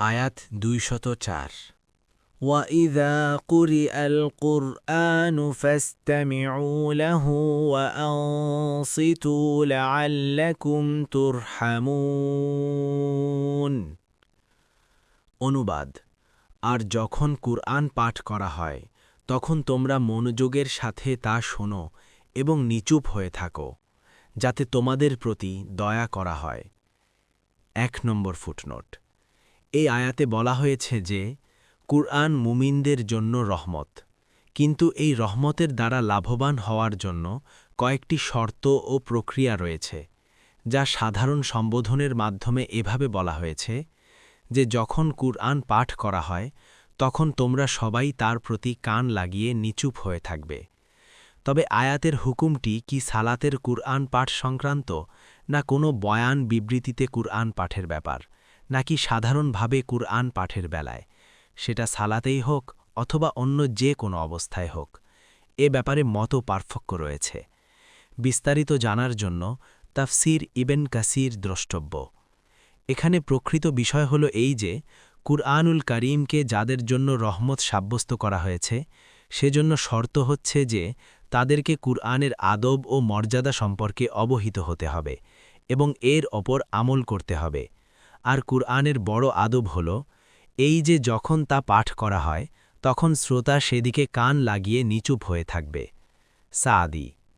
আয়াত দুইশত চার وإذا قرئ القرآن فاستمعوا له وأنصتوا لعلكم ترحمون অনুবাদ আর যখন কুরআন পাঠ করা হয় তখন তোমরা মনোযোগের সাথে তা শোনো এবং নিচুপ হয়ে থাকো যাতে তোমাদের প্রতি দয়া করা হয় এক নম্বর ফুটনোট এই আয়াতে বলা হয়েছে যে, কুরআন মুমিনদের জন্য রহমত। কিন্তু এই রহমতের দ্বারা লাভবান হওয়ার জন্য কয়েকটি শর্ত ও প্রক্রিয়া রয়েছে, যা সাধারণ সম্বোধনের মাধ্যমে এভাবে বলা হয়েছে যে, যখন কুরআন পাঠ করা হয়, তখন তোমরা সবাই তার প্রতি কান লাগিয়ে নিচুপ হয়ে থাকবে। তবে আয়াতের হুকুমটি কি সালাতের কুরআন পাঠ সংক্রান্ত, না কোনো বয়ান বিবৃতিতে কুরআন পাঠের ব্যাপার? নাকি সাধারণভাবে কুরআন পাঠের বেলায়। সেটা সালাতেই হোক অথবা অন্য যে কোনো অবস্থায় হোক। এ ব্যাপারে মত পার্থক্য রয়েছে। বিস্তারিত জানার জন্য তাফসির ইবেন কাসির দ্রষ্টব্য। এখানে প্রকৃত বিষয় হল এই যে, কুরআনুল করিমকে যাদের জন্য রহমত সাব্যস্ত করা হয়েছে, সেজন্য শর্ত হচ্ছে যে, তাদেরকে কুরআনের আদব ও মর্যাদা সম্পর্কে অবহিত হতে হবে এবং এর ওপর আমল করতে হবে। আর কুরআনের বড় আদব হল, এই যে যখন তা পাঠ করা হয়, তখন শ্রোতা সেদিকে কান লাগিয়ে নিচুপ হয়ে থাকবে। সাদি